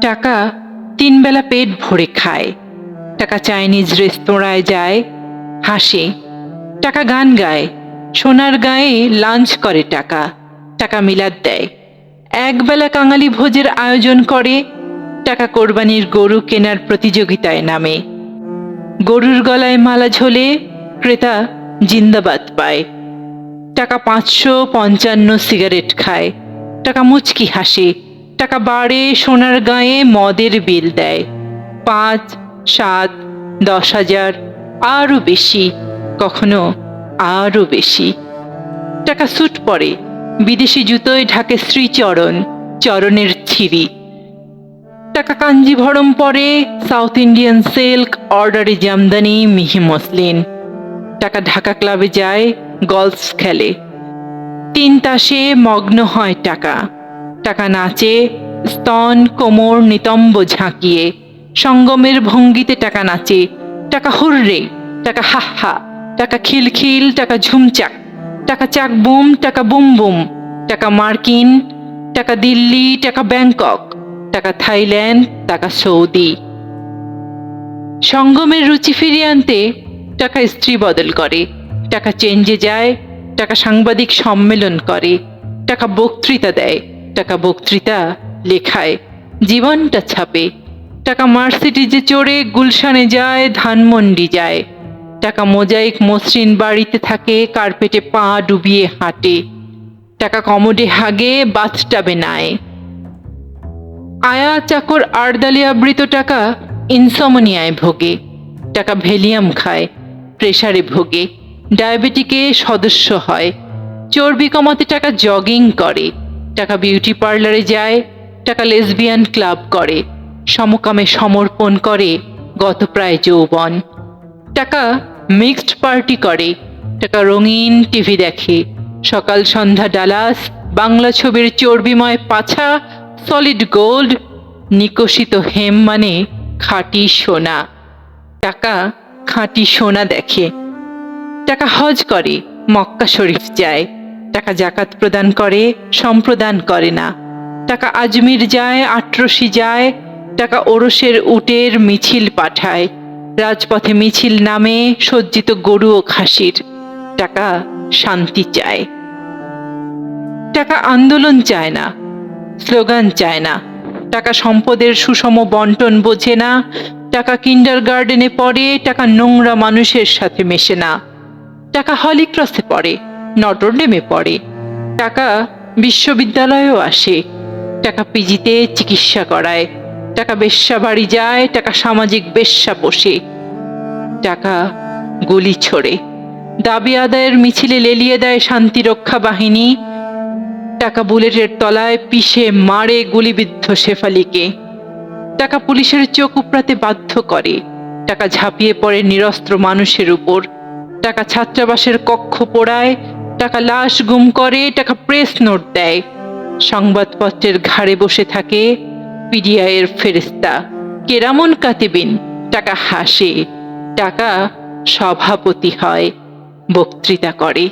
টাকা তিনবেলা পেট ভরে খায়। টাকা চাইনিজ রেস্তোরাঁয় যায়, হাসে। টাকা গান গায়, সোনার গায়ে লাঞ্চ করে টাকা টাকা মিলাদ দেয়। একবেলা কাঙালি ভোজের আয়োজন করে, টাকা কোরবানির গরু কেনার প্রতিযোগিতায় নামে। গরুর গলায় মালা ঝোলে ক্রেতা জিন্দাবাদ পায়। টাকা পাঁচশো পঞ্চান্ন সিগারেট খায়, টাকা মুচকি হাসে টাকা বাড়ে, সোনার গায়ে মদের বিল দেয়। পাঁচ, সাত, দশ হাজার, আরও বেশি, কখনো আরও বেশি। টাকা স্যুট পরে বিদেশি জুতোয় ঢাকে শ্রীচরণ, চরণের ছিরি। টাকা কাঞ্জিভরম পরে সাউথ ইন্ডিয়ান সিল্ক অর্ডারে জামদানি মিহি মসলিন। টাকা ঢাকা ক্লাবে যায়, গলফ খেলে। তিন তাসে মগ্ন হয় টাকা। টাকা নাচে, স্তন, কোমর, নিতম্ব ঝাঁকিয়ে, সঙ্গমের ভঙ্গিতে টাকা নাচে, টাকা হুররে, টাকা হাহা, টাকা খিলখিল, টাকা ঝুমচাক, টাকা চাক বুম টাকা বুম বুম টাকা মার্কিন, টাকা দিল্লি, টাকা ব্যাংকক, টাকা থাইল্যান্ড, টাকা সৌদি। সঙ্গমের রুচি ফিরিয়ে আনতে টাকা স্ত্রী বদল করে, টাকা চেঞ্জে যায়, টাকা সাংবাদিক সম্মেলন করে, টাকা বক্তৃতা দেয়। টাকা বক্তৃতা লেখায়, জীবনটা ছাপে। টাকা মার্সিডিজে চড়ে গুলশানে যায়, ধানমন্ডি যায়। টাকা মোজাইক মসৃণ বাড়িতে থাকে, কার্পেটে পা ডুবিয়ে হাঁটে। টাকা কমোডে হাগে, বাথটাবে নায়। আয়া চাকর আর্দালি আবৃত টাকা ইনসমনিয়ায় ভোগে। টাকা ভেলিয়াম খায়, প্রেসারে ভোগে। ডায়াবেটিকে সদস্য হয়। চর্বি কমাতে টাকা জগিং করে। টাকা বিউটি পার্লারে যায়, টাকা লেসবিয়ান ক্লাব করে, সমকামে সমর্পণ করে গত প্রায় যৌবন। টাকা মিক্সড পার্টি করে, টাকা রঙিন টিভি দেখে, সকাল সন্ধ্যা ডালাস, বাংলা ছবির চর্বিময় পাছা সলিড গোল্ড নিকশিত হেম মানে খাঁটি সোনা। টাকা খাঁটি সোনা দেখে, টাকা হজ করে, মক্কা শরীফ যায়। টাকা জাকাত প্রদান করে, সম্প্রদান করে না। টাকা আজমির যায় আট্রসি যায়, টাকা ওরসের উটের মিছিল পাঠায়। রাজপথে মিছিল নামে সজ্জিত গরু ও খাসির। টাকা শান্তি চায়। টাকা আন্দোলন চায় না, স্লোগান চায় না। টাকা সম্পদের সুষম বন্টন বোঝে না। টাকা কিন্ডার গার্ডেনে পড়ে, টাকা নোংরা মানুষের সাথে মেশে না। টাকা হলিক্রসে পড়ে নটরডেমে পড়ে। টাকা বিশ্ববিদ্যালয়েও আসে। টাকা পিজিতে চিকিৎসা করায়। টাকা বেশ্যা বাড়ি যায়, টাকা সামাজিক বেশ্যা বসে টাকা গুলি ছোড়ে। দাবি আদায়ের মিছিলে লেলিয়ে দেয় শান্তিরক্ষা বাহিনী। টাকা বুলেটের তলায় পিষে মারে গুলিবিদ্ধ শেফালিকে। টাকা পুলিশের চোখ উপড়াতে বাধ্য করে। টাকা ঝাঁপিয়ে পড়ে নিরস্ত্র মানুষের উপর। টাকা ছাত্রাবাসের কক্ষ পোড়ায়। টাকা লাশ গুম করে, টাকা প্রেস নোট দেয়। সংবাদপত্রের ঘাড়ে বসে থাকে পিডিআইয়ের ফেরিস্তা কেরামন কাতিবিন, টাকা হাসে, টাকা সভাপতি হয়, বক্তৃতা করে।